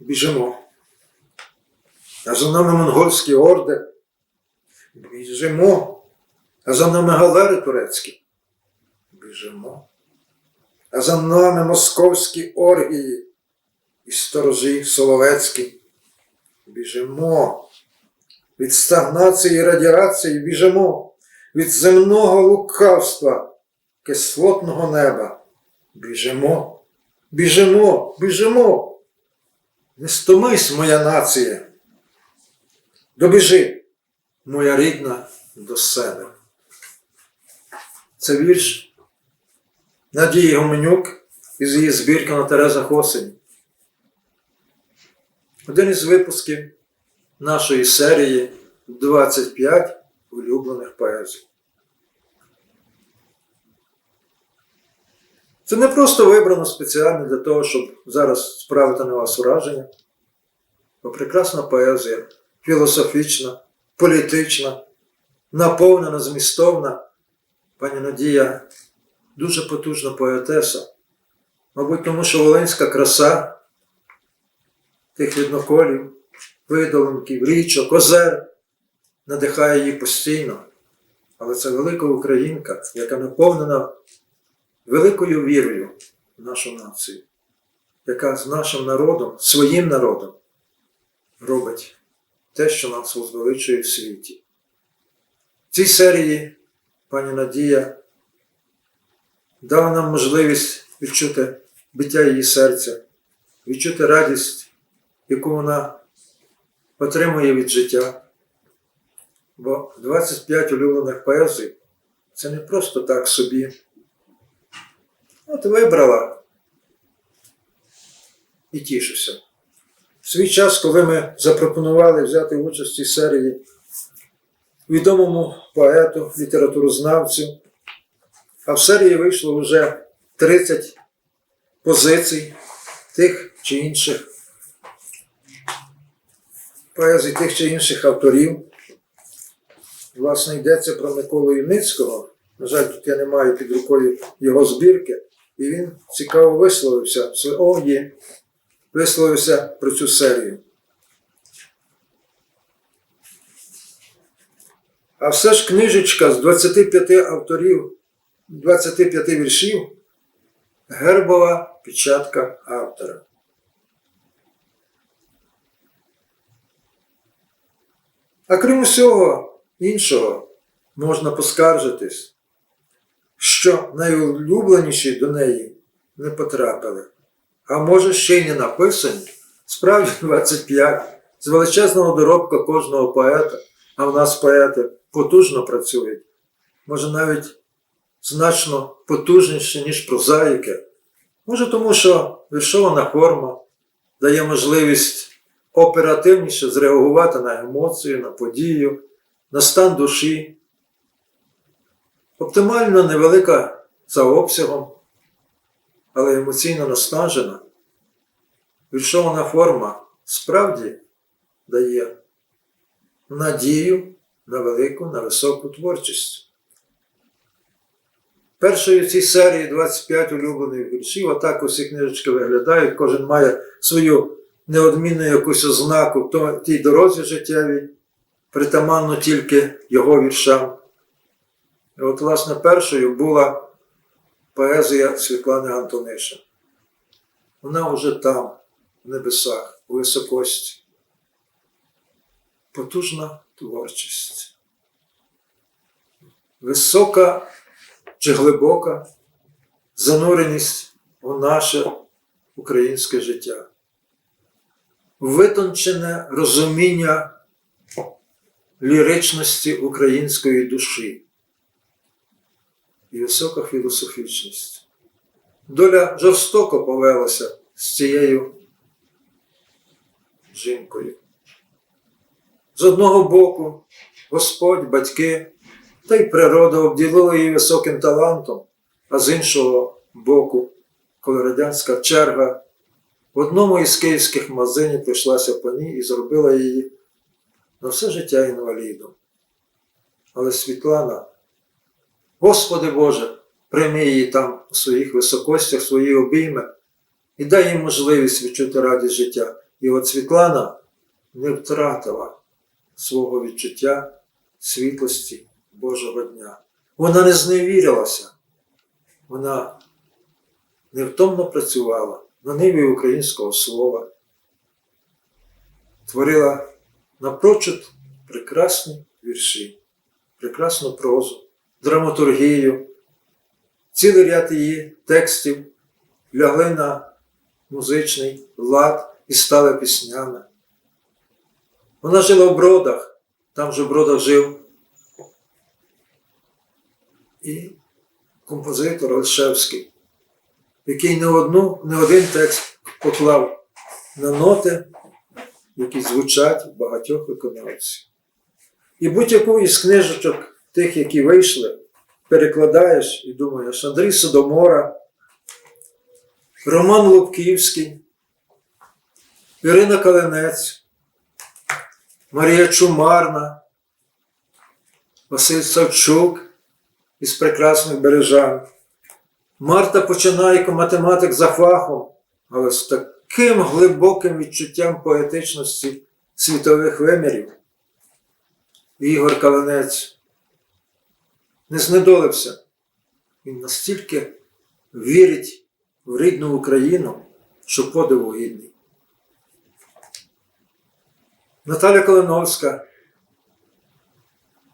біжимо. А за нами монгольські орди. Біжимо. А за нами галери турецькі. Біжимо. А за нами московські оргії і сторожі Соловецькі. Біжимо. Від стагнації і радіації біжимо. Від земного лукавства, кислотного неба. Біжимо. Біжимо, біжимо. Не стомись, моя нація. Добіжи, моя рідна, до себе. Це вірш Надії Гоменюк із її збірки на Терезах осені. Один із випусків нашої серії 25 улюблених поезій. Це не просто вибрано спеціально для того, щоб зараз справити на вас враження, бо прекрасна поезія, філософічна, політична, наповнена, змістовна. Пані Надія дуже потужна поетеса. Мабуть, тому що волинська краса тих відноколів, видолинків, річок, озер надихає її постійно. Але це велика українка, яка наповнена великою вірою в нашу націю, яка з нашим народом, своїм народом робить те, що нас возвеличує в світі. В цій серії пані Надія дала нам можливість відчути биття її серця, відчути радість, яку вона отримує від життя. Бо 25 улюблених поезій це не просто так собі. От вибрала і тішуся. В свій час, коли ми запропонували взяти участь у серії відомому поету, літературознавцю, а в серії вийшло вже 30 позицій тих чи інших поезій тих чи інших авторів. Власне, йдеться про Миколу Юницького. На жаль, тут я не маю під рукою його збірки, і він цікаво висловився своїй висловився про цю серію. А все ж книжечка з 25 авторів, 25 віршів, гербова печатка автора. А крім усього іншого, можна поскаржитись, що найулюбленіші до неї не потрапили. А може ще й не написані. Справді 25 з величезного доробка кожного поета, а в нас поети потужно працюють, може навіть значно потужніші, ніж прозаїки. Може тому, що віршована форма дає можливість оперативніше зреагувати на емоцію, на подію, на стан душі. Оптимально невелика за обсягом, але емоційно наснажена. Віршована форма справді дає надію на велику, на високу творчість. Першою цій серії 25 улюблених віршів, отак усі книжечки виглядають, кожен має свою неодмінну якусь ознаку в тій дорозі життєвій, притаманну тільки його віршам. І от, власне, першою була поезія Світлани Антонишин. Вона вже там, в небесах, у високості. Потужна творчість. Висока чи глибока зануреність у наше українське життя. Витончене розуміння ліричності української душі і висока філософічність. Доля жорстоко повелася з цією жінкою. З одного боку, Господь, батьки та й природа обділили її високим талантом, а з іншого боку, коли радянська черга в одному із київських магазинів прийшлася по ній і зробила її на все життя інвалідом. Але Світлана, Господи Боже, прийми її там у своїх високостях, свої обійми і дай їм можливість відчути радість життя. І от Світлана не втратила свого відчуття світлості Божого дня. Вона не зневірилася, вона невтомно працювала на ниві українського слова, творила напрочуд прекрасні вірші, прекрасну прозу, драматургію. Цілий ряд її текстів лягли на музичний лад і стали піснями. Вона жила в бродах, там же в бродах жив і композитор Ольшевський, який не, одну, не один текст поклав на ноти, які звучать в багатьох виконавців. І будь-яку із книжечок тих, які вийшли, перекладаєш і думаєш, Андрій Содомора, Роман Лубківський, Ірина Калинець, Марія Чумарна, Василь Савчук із прекрасних бережан, Марта Починайко, математик за фахом, але з таким глибоким відчуттям поетичності світових вимірів. Ігор Калинець не знедолився. Він настільки вірить в рідну Україну, що подиву гідний. Наталя Калиновська,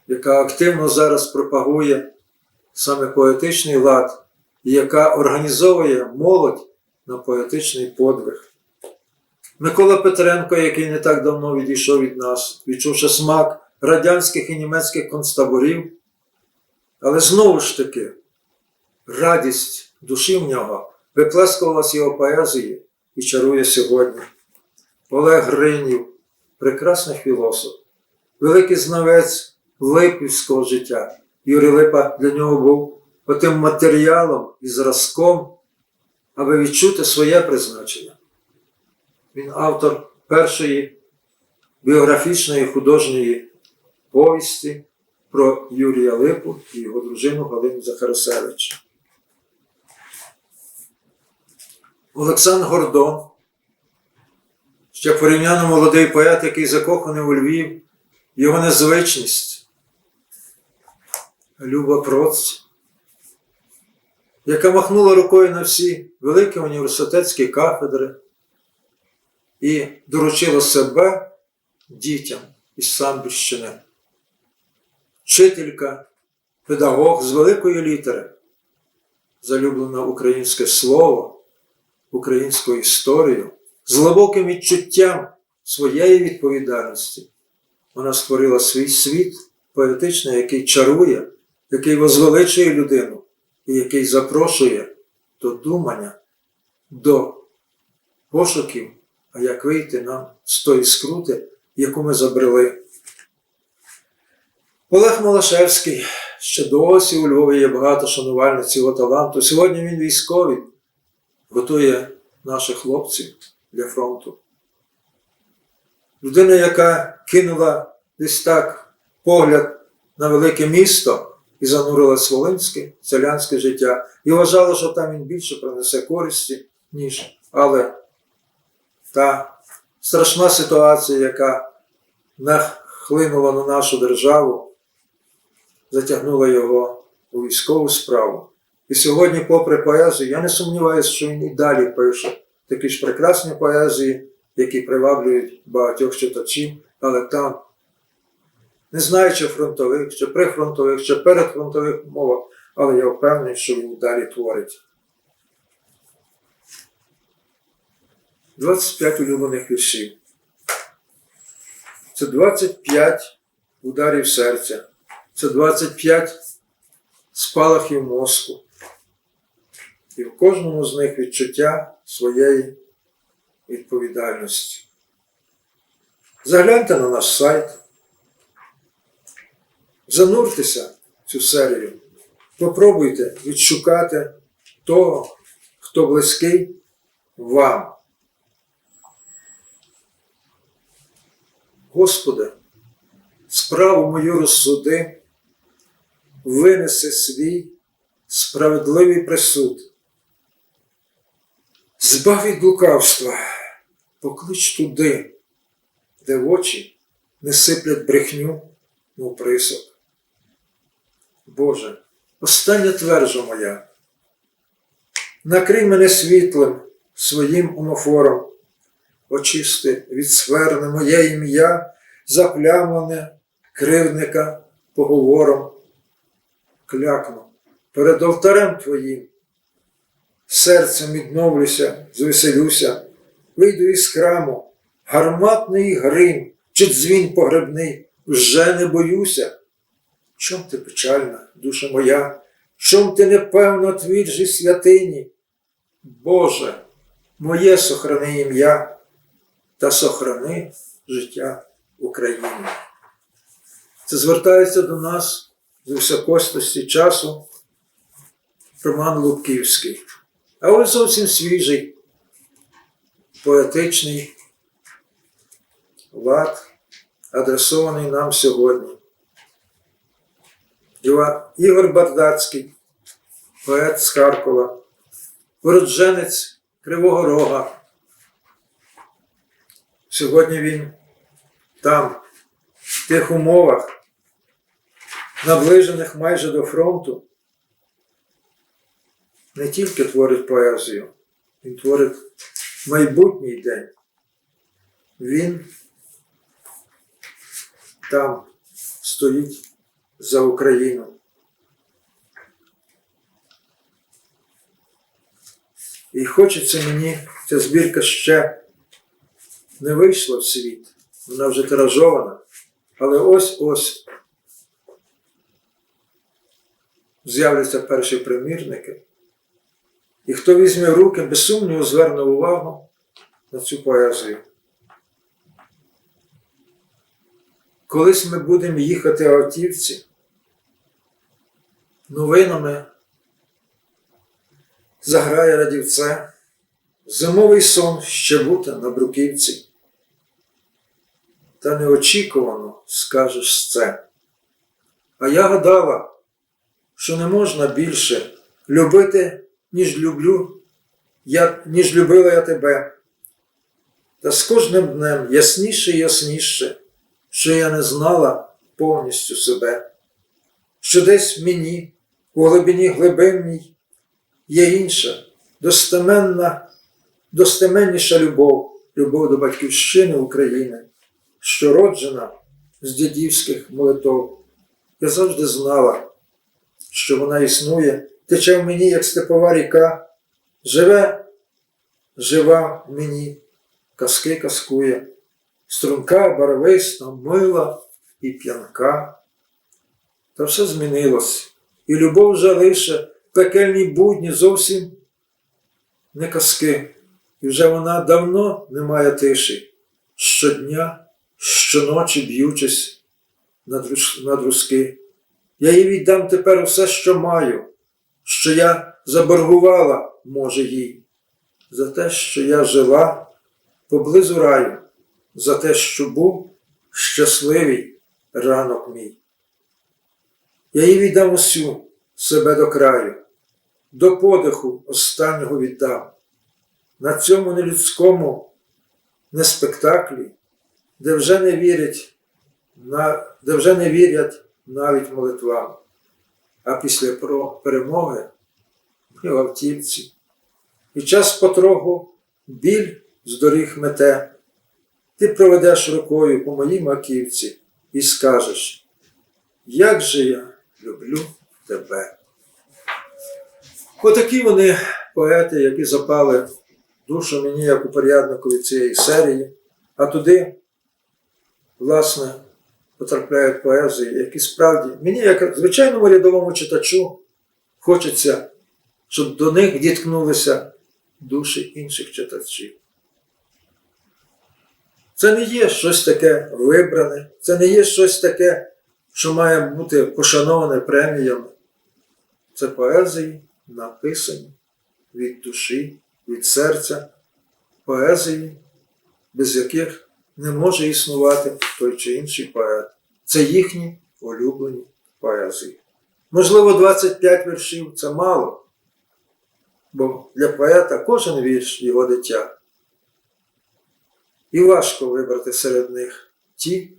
яка активно зараз пропагує саме поетичний лад, і яка організовує молодь на поетичний подвиг. Микола Петренко, який не так давно відійшов від нас, відчувши смак радянських і німецьких концтаборів, але знову ж таки, радість душі в нього виплескувалась його поезії і чарує сьогодні. Олег Гринів, прекрасний філософ, великий знавець липівського життя. Юрій Липа для нього був отим матеріалом і зразком, аби відчути своє призначення. Він автор першої біографічної художньої повісті про Юрія Липу і його дружину Галину Захарасевич. Олександр Гордон, ще порівняно молодий поет, який закоханий у Львів, його незвичність, Люба Проць, яка махнула рукою на всі великі університетські кафедри і доручила себе дітям із Самбірщини. Вчителька, педагог з великої літери, залюблена українське слово, українську історію, з глибоким відчуттям своєї відповідальності. Вона створила свій світ поетичний, який чарує, який возвеличує людину і який запрошує до думання, до пошуків, а як вийти нам з тої скрути, яку ми забрели. Олег Малашевський, ще досі у Львові є багато шанувальниць його таланту. Сьогодні він військовий, готує наших хлопців для фронту. Людина, яка кинула десь так погляд на велике місто і занурилась в волинське селянське життя, і вважала, що там він більше принесе користі, ніж. Але та страшна ситуація, яка нахлинула на нашу державу, затягнула його у військову справу. І сьогодні, попри поезію, я не сумніваюся, що він і далі пише такі ж прекрасні поезії, які приваблюють багатьох читачів, але там, не знаю, чи фронтових, чи прифронтових, чи передфронтових мовах, але я впевнений, що він і далі творить. 25 улюблених віршів. Це 25 ударів серця. Це 25 спалахів мозку. І в кожному з них відчуття своєї відповідальності. Загляньте на наш сайт, зануртеся в цю серію, попробуйте відшукати того, хто близький вам. Господи, справу мою розсуди, винеси свій справедливий присуд. Збав від лукавства, поклич туди, де в очі не сиплять брехню, мов присок. Боже, остання твержа моя, накрий мене світлим своїм омофором, очисти від сверни моє ім'я, заплямлене кривдника поговором. Клякну перед алтарем Твоїм, серцем відновлюся, звеселюся, вийду із храму, гарматний грим чи дзвін погребний, вже не боюся. Чом ти печальна, душа моя, чом ти непевна твіржі святині? Боже, моє сохрани ім'я та сохрани життя України. Це звертається до нас з високостості часу Роман Лубківський. А ось зовсім свіжий, поетичний лад, адресований нам сьогодні. Ігор Бардацький, поет з Харкова, уродженець Кривого Рога. Сьогодні він там, в тих умовах, наближених майже до фронту, не тільки творить поезію, він творить майбутній день. Він там стоїть за Україну. І хочеться мені, ця збірка ще не вийшла в світ, вона вже тиражована, але ось-ось з'являться перші примірники. І хто візьме руки, без сумніву зверне увагу на цю поезію. Колись ми будемо їхати автівці, новинами заграє радівце, зимовий сон ще бути на бруківці. Та неочікувано скажеш це. А я гадала, що не можна більше любити, ніж люблю, я, ніж любила я тебе. Та з кожним днем ясніше і ясніше, що я не знала повністю себе, що десь мені, у глибині глибинній, є інша, достеменна, достеменніша любов, любов до батьківщини України, що роджена з дідівських молитов. Я завжди знала, що вона існує, тече в мені, як степова ріка, живе, жива в мені, казки казкує, струнка, барвиста, мила і п'янка. Та все змінилось, і любов вже лише пекельні будні зовсім не казки, і вже вона давно не має тиші, щодня, щоночі б'ючись на друс- на друзки. Я їй віддам тепер усе, що маю, що я заборгувала, може, їй, за те, що я жила поблизу раю, за те, що був щасливий ранок мій. Я їй віддам усю себе до краю, до подиху останнього віддам. На цьому нелюдському не спектаклі, де вже не вірять, на, де вже не вірять навіть молитвам. А після перемоги ми в автівці. І час потроху біль з доріг мете. Ти проведеш рукою по моїй маківці і скажеш, як же я люблю тебе. Отакі вони поети, які запали душу мені як у упорядникові цієї серії, а туди, власне, потрапляють поезії, які справді мені, як звичайному рядовому читачу, хочеться, щоб до них діткнулися душі інших читачів. Це не є щось таке вибране, це не є щось таке, що має бути пошановане преміями. Це поезії, написані від душі, від серця, поезії, без яких не може існувати той чи інший поет. Це їхні улюблені поезії. Можливо, 25 віршів це мало, бо для поета кожен вірш його дитя. і важко вибрати серед них ті,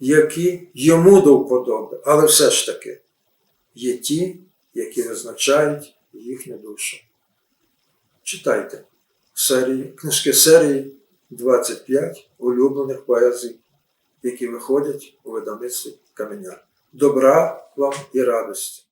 які йому до вподоби, але все ж таки є ті, які визначають їхню душу. Читайте серії, книжки серії 25 улюблених поезій, які виходять у видавництві каменя. Добра вам і радості!